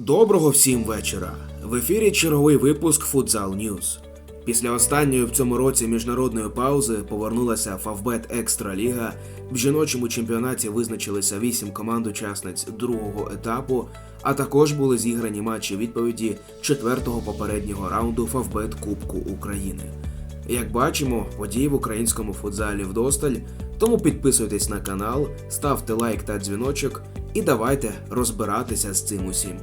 Доброго всім вечора. В ефірі черговий випуск Футзал Ньюз. Після останньої в цьому році міжнародної паузи повернулася Фавбет Екстра Ліга. В жіночому чемпіонаті визначилися вісім команд-учасниць другого етапу, а також були зіграні матчі відповіді четвертого попереднього раунду Фавбет Кубку України. Як бачимо, події в українському футзалі вдосталь, тому підписуйтесь на канал, ставте лайк та дзвіночок і давайте розбиратися з цим усім.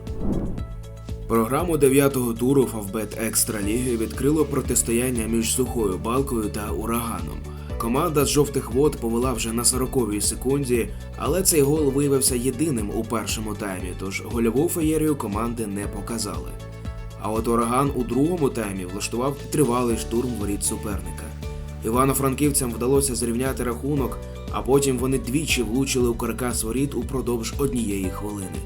Програму дев'ятого туру Фавбет Екстра Ліги відкрило протистояння між сухою балкою та ураганом. Команда з жовтих вод повела вже на 40-й секунді, але цей гол виявився єдиним у першому таймі, тож гольову феєрію команди не показали. А от ураган у другому таймі влаштував тривалий штурм воріт суперника. Івано-франківцям вдалося зрівняти рахунок, а потім вони двічі влучили у каркас воріт упродовж однієї хвилини.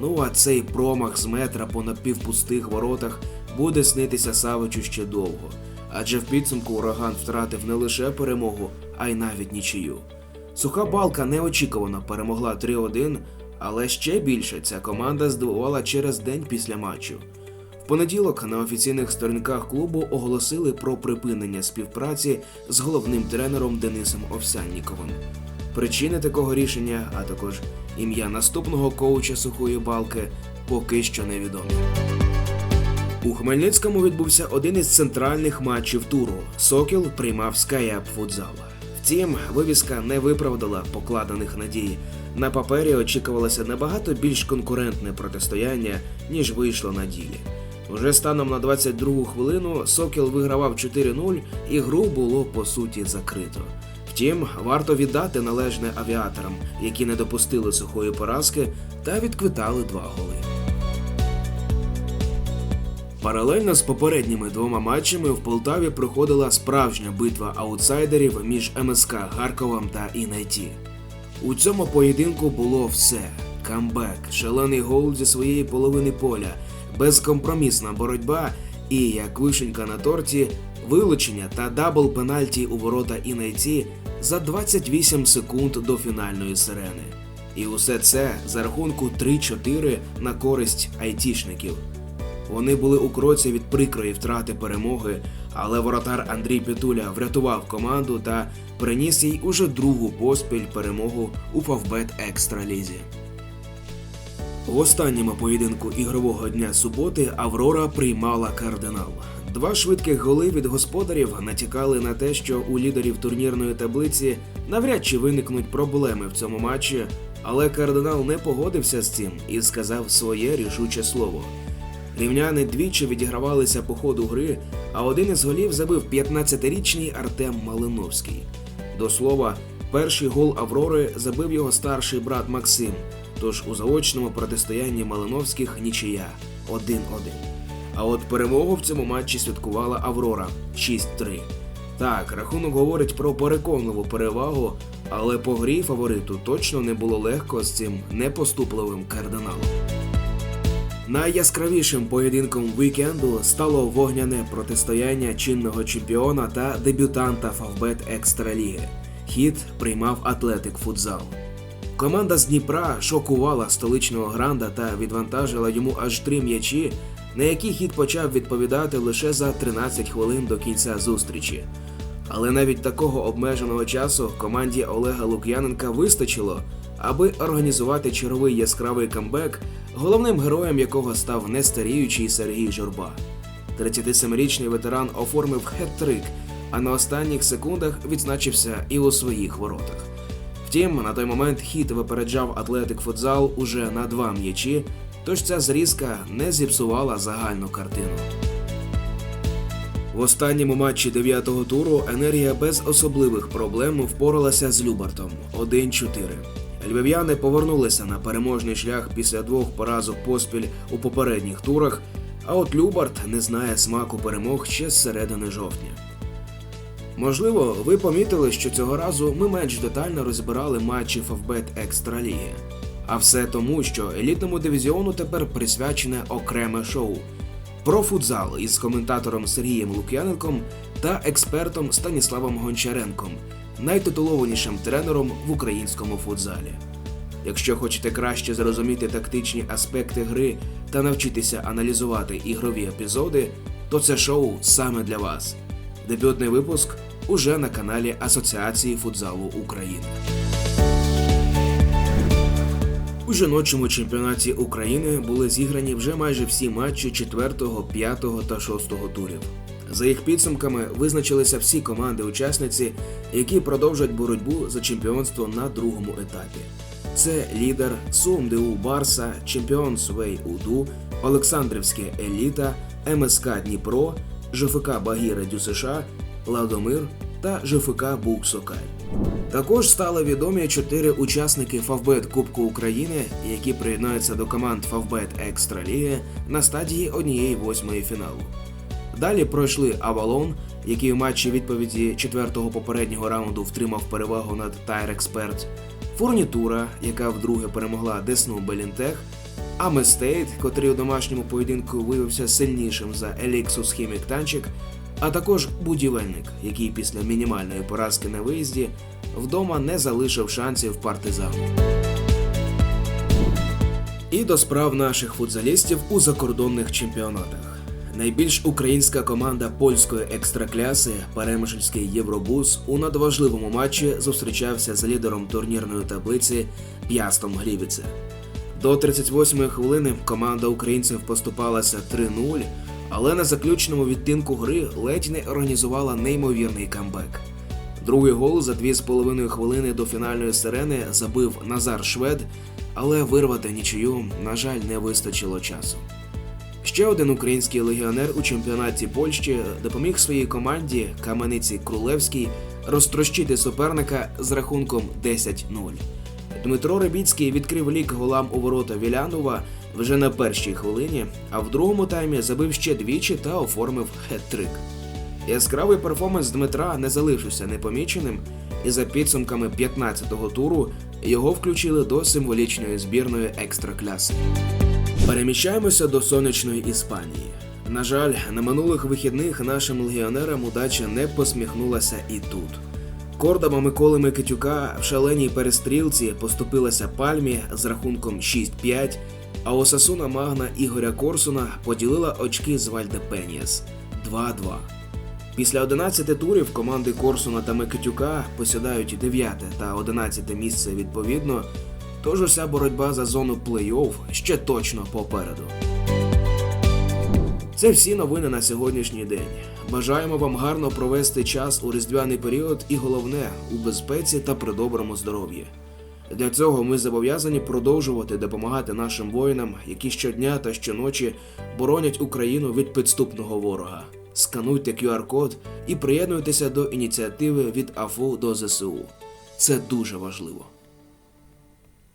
Ну а цей промах з метра по напівпустих воротах буде снитися Савичу ще довго. Адже в підсумку ураган втратив не лише перемогу, а й навіть нічию. Суха балка неочікувано перемогла 3-1, але ще більше ця команда здивувала через день після матчу. Понеділок на офіційних сторінках клубу оголосили про припинення співпраці з головним тренером Денисом Овсянніковим. Причини такого рішення, а також ім'я наступного коуча сухої балки поки що невідомі. У Хмельницькому відбувся один із центральних матчів туру. Сокіл приймав Скаяп футзал. Втім, вивіска не виправдала покладених надій. На папері очікувалося набагато більш конкурентне протистояння, ніж вийшло на ділі. Уже станом на 22-гу хвилину Сокіл вигравав 4-0 і гру було по суті закрито. Втім, варто віддати належне авіаторам, які не допустили сухої поразки та відквитали два голи. Паралельно з попередніми двома матчами в Полтаві проходила справжня битва аутсайдерів між МСК Харковом та Інайті. У цьому поєдинку було все: камбек, шалений гол зі своєї половини поля, безкомпромісна боротьба і, як вишенька на торті, вилучення та дабл пенальті у ворота Інайті за 28 секунд до фінальної сирени. І усе це за рахунку 3-4 на користь айтішників. Вони були у кроці від прикрої втрати перемоги, але воротар Андрій Петуля врятував команду та приніс їй уже другу поспіль перемогу у Фавбет Екстра Лізі. В останньому поєдинку ігрового дня суботи Аврора приймала кардинал. Два швидких голи від господарів натякали на те, що у лідерів турнірної таблиці навряд чи виникнуть проблеми в цьому матчі, але кардинал не погодився з цим і сказав своє рішуче слово. Рівняни двічі відігравалися по ходу гри, а один із голів забив 15-річний Артем Малиновський. До слова, перший гол Аврори забив його старший брат Максим. Тож у заочному протистоянні Малиновських нічия 1-1. А от перемогу в цьому матчі святкувала Аврора 6-3. Так, рахунок говорить про переконливу перевагу, але по грі фавориту точно не було легко з цим непоступливим кардиналом. Найяскравішим поєдинком вікенду стало вогняне протистояння чинного чемпіона та дебютанта Фавбет Екстраліги. Хід приймав Атлетик Футзал. Команда з Дніпра шокувала столичного гранда та відвантажила йому аж три м'ячі, на які хід почав відповідати лише за 13 хвилин до кінця зустрічі. Але навіть такого обмеженого часу команді Олега Лук'яненка вистачило, аби організувати черговий яскравий камбек, головним героєм якого став нестаріючий Сергій Журба. 37-річний ветеран оформив хет-трик, а на останніх секундах відзначився і у своїх воротах. Втім, на той момент хід випереджав Атлетик Футзал уже на два м'ячі, тож ця зрізка не зіпсувала загальну картину. В останньому матчі дев'ятого туру енергія без особливих проблем впоралася з Любартом 1-4. Львів'яни повернулися на переможний шлях після двох поразок поспіль у попередніх турах, а от Любарт не знає смаку перемог ще з середини жовтня. Можливо, ви помітили, що цього разу ми менш детально розбирали матчі Фавбет Екстраліги. А все тому, що елітному дивізіону тепер присвячене окреме шоу про футзал із коментатором Сергієм Лук'яненком та експертом Станіславом Гончаренком, найтитулованішим тренером в українському футзалі. Якщо хочете краще зрозуміти тактичні аспекти гри та навчитися аналізувати ігрові епізоди, то це шоу саме для вас. Дебютний випуск уже на каналі Асоціації футзалу України. У жіночому чемпіонаті України були зіграні вже майже всі матчі 4, 5 та 6 турів. За їх підсумками визначилися всі команди-учасниці, які продовжать боротьбу за чемпіонство на другому етапі. Це лідер СумДУ Барса, чемпіон Свей Уду, Олександрівське Еліта, МСК Дніпро, ЖФК Багіра Дю США, Ладомир та ЖФК Буксокаль. Також стали відомі чотири учасники Фавбет Кубку України, які приєднаються до команд Фавбет Екстраліги на стадії однієї восьмої фіналу. Далі пройшли Авалон, який у матчі відповіді четвертого попереднього раунду втримав перевагу над Тайр Експерт, Фурнітура, яка вдруге перемогла Десну Белінтех, Аместейт, котрий у домашньому поєдинку виявився сильнішим за Еліксус Хімік Танчик, а також будівельник, який після мінімальної поразки на виїзді вдома не залишив шансів партизану. І до справ наших футзалістів у закордонних чемпіонатах. Найбільш українська команда польської екстракляси Перемишльський Євробус у надважливому матчі зустрічався з лідером турнірної таблиці П'ястом Глівіце. До 38-ї хвилини команда українців поступалася 3-0, але на заключному відтинку гри ледь не організувала неймовірний камбек. Другий гол за 2,5 хвилини до фінальної сирени забив Назар Швед, але вирвати нічию, на жаль, не вистачило часу. Ще один український легіонер у чемпіонаті Польщі допоміг своїй команді Камениці Крулевській розтрощити суперника з рахунком 10-0. Дмитро Рибіцький відкрив лік голам у ворота Вілянова вже на першій хвилині, а в другому таймі забив ще двічі та оформив хет-трик. Яскравий перформанс Дмитра не залишився непоміченим, і за підсумками 15-го туру його включили до символічної збірної екстракляси. Переміщаємося до сонячної Іспанії. На жаль, на минулих вихідних нашим легіонерам удача не посміхнулася і тут. Кордоба Миколи Микитюка в шаленій перестрілці поступилася пальмі з рахунком 6-5, а Осасуна Магна Ігоря Корсуна поділила очки з Вальдепеніас 2-2. Після 11 турів команди Корсуна та Микитюка посідають 9 та 11 місце відповідно, тож уся боротьба за зону плей-офф ще точно попереду. Це всі новини на сьогоднішній день. Бажаємо вам гарно провести час у різдвяний період і головне у безпеці та при доброму здоров'ї. Для цього ми зобов'язані продовжувати допомагати нашим воїнам, які щодня та щоночі боронять Україну від підступного ворога. Скануйте QR-код і приєднуйтеся до ініціативи від АФУ до ЗСУ. Це дуже важливо.